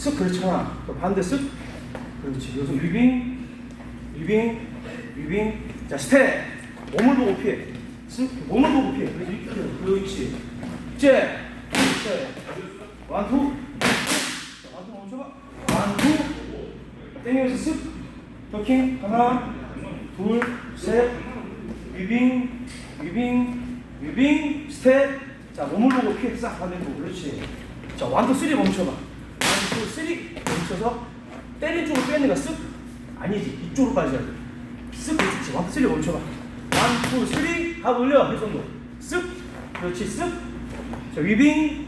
쓱 그렇잖아. 또 반대 쓱. 그렇지. 여기서 위빙, 위빙, 위빙. 자 스텝. 몸을 보고 피해. 쓱. 몸을 보고 피해. 그렇지. 그렇지. 제. 제. 완투. 자, 완투 멈춰봐. 완 투. 땡겨서 쓱. 더킹. 하나, 둘, 셋. 위빙, 위빙, 위빙. 스텝. 자 몸을 보고 피해. 싹 반대 보고. 그렇지. 자 완 투 쓰리 멈춰봐. 완투 쓰리 멈춰서 때린 쪽으로 빼는 거 쓱. 아니지. 이쪽으로 빠져야 돼. 쓱 그렇지. 완투 쓰리 멈춰봐. 완 투 쓰리 하고 올려. 이 정도. 쓱. 그렇지. 쓱. 자 위빙,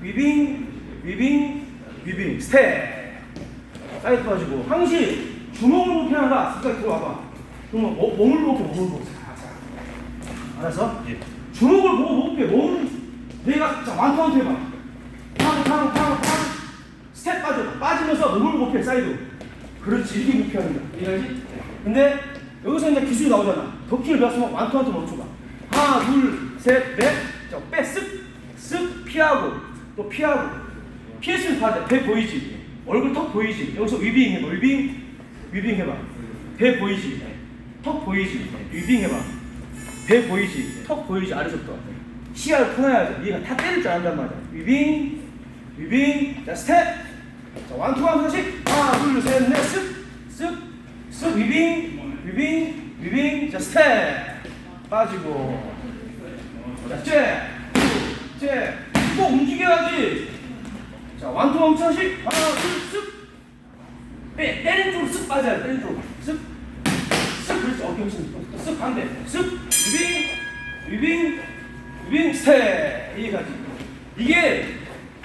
위빙, 위빙, 위빙. 스텝. 사이드 빠지고 항시 보고 피하라. 습관이 들어와봐. 그러면 뭐, 몸을 보고 몸을 보고. 자, 자. 알았어? 주먹을 보고 못 피해. 몸 내가 자 완투 해봐. 팡팡팡팡 스텝 빠져 빠지면서 몸을 못 피해 사이드. 그렇지 피하는 거야. 이해하지? 근데 여기서 이제 기술이 나오잖아. 더킹을 배웠으면 완투 한투 멈춰봐. 하나 둘 셋 넷 자 빼 쓱 쓱 피하고 또 피하고 피했으면 봐야 돼. 배 보이지? 얼굴 턱 보이지? 여기서 위빙 해봐. 위빙 위빙 해봐. 배 보이지? 턱 보이지? 위빙 해봐. 배 보이지? 턱 보이지? 아래서부터. 시야를 풀어야지. 얘가 다 때릴 줄 안단 말이야. 위빙, 위빙, 자 스텝. 자 완투 한 번씩. 하나, 둘, 셋, 넷, 쓱, 쓱, 쓱, 위빙, 위빙, 위빙, 자 스텝. 빠지고. 자 째, 째. 꼭 움직여야지. 자 완투 한 번씩. 하나, 둘, 쓱. 빼, 때리는 쪽으로 쓱 빠져야 돼. 때리는 쪽으로. 쓱. 쓱 그렇지 어깨 힘쓰 쓱 반대 쓱 위빙 위빙 위빙 스텝 이해가지 이게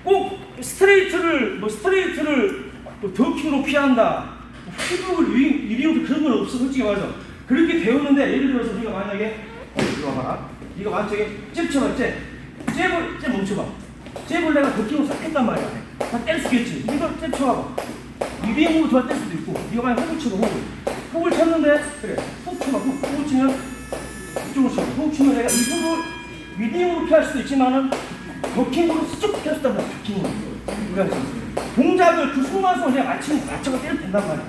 꼭 스트레이트를 뭐 스트레이트를 뭐 더킹으로 피한다. 뭐 휘브를 위빙 위빙으로 그런 건 없어 솔직히 말해서. 그렇게 배우는데 예를 들어서 네가 만약에 어 이리 와봐라. 네가 만약에 잽 쳐봐 잽. 잽을 잽 멈춰봐. 잽을 내가 더킹으로 싹 했단 말이야. 다뗄수 있겠지. 이걸 잽 쳐봐봐 위빙으로 더뗄 수도 있고. 네가 만약 훅을 쳐봐 훅을. 훅을 쳤는데 그래. 훅 쳐봐 훅. 훅을 치면 이쪽으로 쳐. 훅 치면 내가 이 훅을 위빙으로 피할 수도 있지만은 더킹으로 쑥 있단 말이야 더킹으로 그러니까 동작을 그 순간순간 그냥 맞추면 맞춰서 때려도 된단 말이야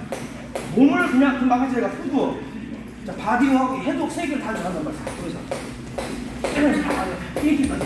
몸을 그냥 금방 하지 내가 후두어 자 바디하고 헤드웍 세 개를 다 들어간단 말이야 그래서. 때려서 다 이렇게 맞아